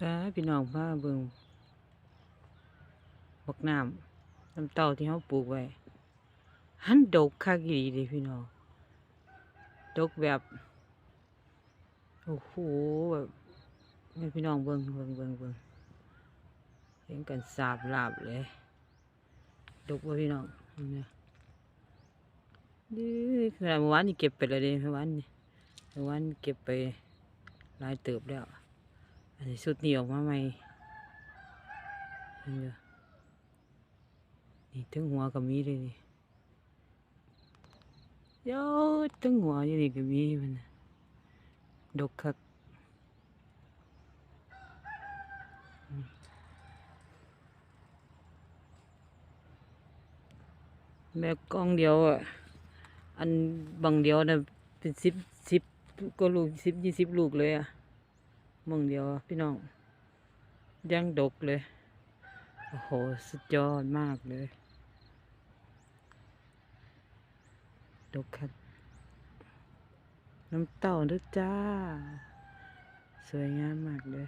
ตาพี่น้องพาเบิงบักน้ำน้ำเต้าที่เขาปลูกไว้หันดกคักอีหลีเดพี่น้องดกแบบโอ้โหแบบพี่น้องเบิงเบิงเบิงเบิงเห็นกันสาบลาบเลยดกว่าพี่น้องเนไหมดื้อขนาดเมื่อวานนี่เก็บไปแล้วเด้เมื่อวานนี่เมื่อวานเก็บไปหลายเติบแล้ว อันนี้สุดนี่ออกมาใหม่นไหมนี่ถึงหัวก็มีเลยนี่เดี๋ยวถึงหัวอยู่นี่ก็มีมันนะดกคักแม่กล้องเดียวอะ อันบางเดียวนะเป็นสิบสิบก็ลูกสิบยี่สิบลูกเลยอะ มึงเดียวพี่น้อง ยังดกเลย โอ้โห สุดยอดมากเลย ดกครับน้ำเต่าด้วยจ้า สวยงามมากเลย